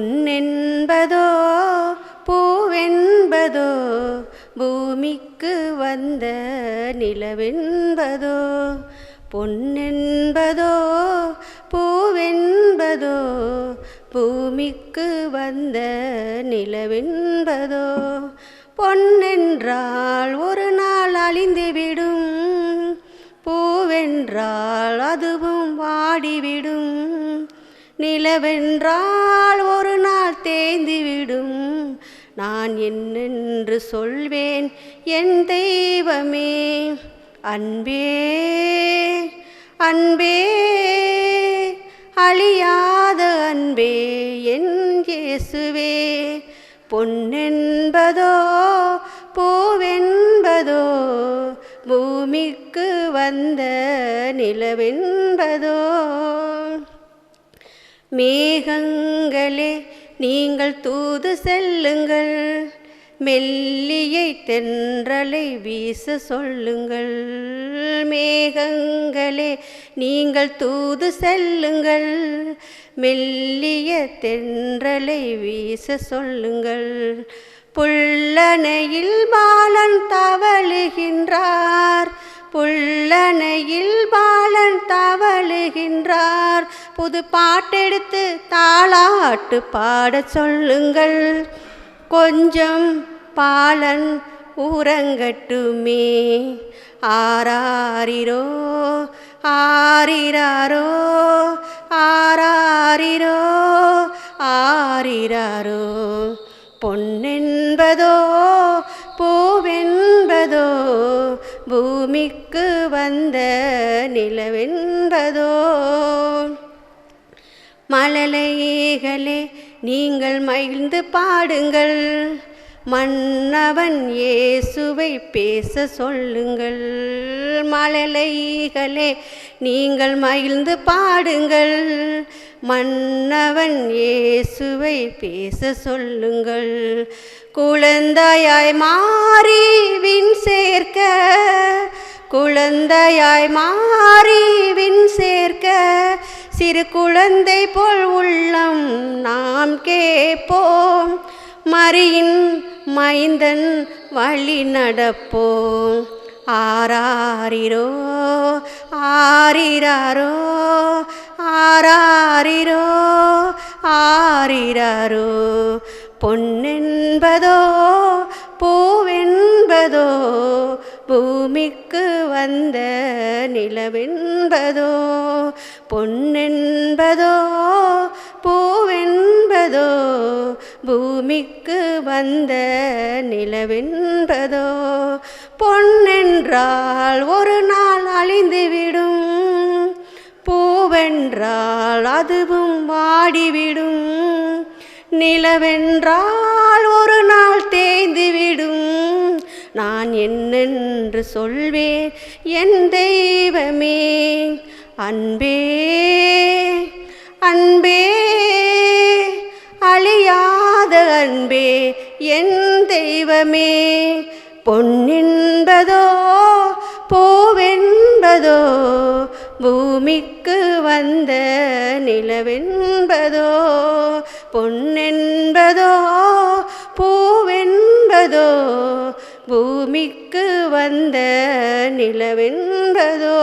பொன்னென்பதோ பூவென்பதோ பூமிக்கு வந்த நிலவென்பதோ பொன்னென்பதோ பூவென்பதோ பூமிக்கு வந்த நிலவென்பதோ பொன்னென்றால் ஒரு நாள் அழிந்துவிடும் பூவென்றால் அதுவும் வாடிவிடும். நிலவென்றால் ஒரு நாள் தேய்ந்துவிடும் நான் என்னென்று சொல்வேன்? என் தெய்வமே அன்பே அன்பே அழியாத அன்பே என் இயேசுவே. பொன்னென்பதோ பூவென்பதோ பூமிக்கு வந்த நிலவென்பதோ. மேகங்களே நீங்கள் தூது செல்லுங்கள். மெல்லியை தென்றலை வீச சொல்லுங்கள். மேகங்களே நீங்கள் தூது செல்லுங்கள். மெல்லிய தென்றலை வீச சொல்லுங்கள். புல்லணையில் பாலன் தவழுகின்றார். புல்லணையில் பாலன் தவழுகின்றார். புது பாட்டெடுத்து தாளாட்டு பாடச் சொல்லுங்கள். கொஞ்சம் பாலன் உறங்கட்டுமே. ஆராரிரோ ஆரிராரோ ஆராரிரோ ஆரிராரோ. பொன்னென்பதோ பூவென்பதோ பூமிக்கு வந்த நிலவென்பதோ. மலலையேகலே நீங்கள் மகிழ்ந்து பாடுங்கள். மன்னவன் இயேசுவை பேச சொல்லுங்கள். மலலைகளே நீங்கள் மகிழ்ந்து பாடுங்கள். மன்னவன் இயேசுவை பேச சொல்லுங்கள். குழந்தையாய் மாறி வின் சேர்க்க குழந்தையாய் மாறி வின் சேர்க்க சிறு குழந்தை போல் உள்ளம் நாம் கேட்போம். மரியின் மைந்தன் வழி நடப்போம். ஆராரிரோ ஆரிராரோ ஆராரிரோ ஆரிராரோ. பொன்னென்பதோ பூவென்பதோ பூமிக்கு வந்த நிலவென்பதோ பொன்னென்பதோ பூவென்பதோ பூமிக்கு வந்த நிலவென்பதோ பொன்னென்றால் ஒரு நாள் அழிந்துவிடும் பூவென்றால் அதுவும் வாடிவிடும் நிலவென்றால் ஒரு நாள் தேய்ந்துவிடும். நான் என்னென்று சொல்வேன் என் தெய்வமே அன்பே அன்பே அழியாத அன்பே என் தெய்வமே பொன்னென்பதோ பூவென்பதோ பூமிக்கு வந்த நிலவென்பதோ பொன்னென்பதோ பூவென்பதோ பூமிக்கு வந்த நிலவென்பதோ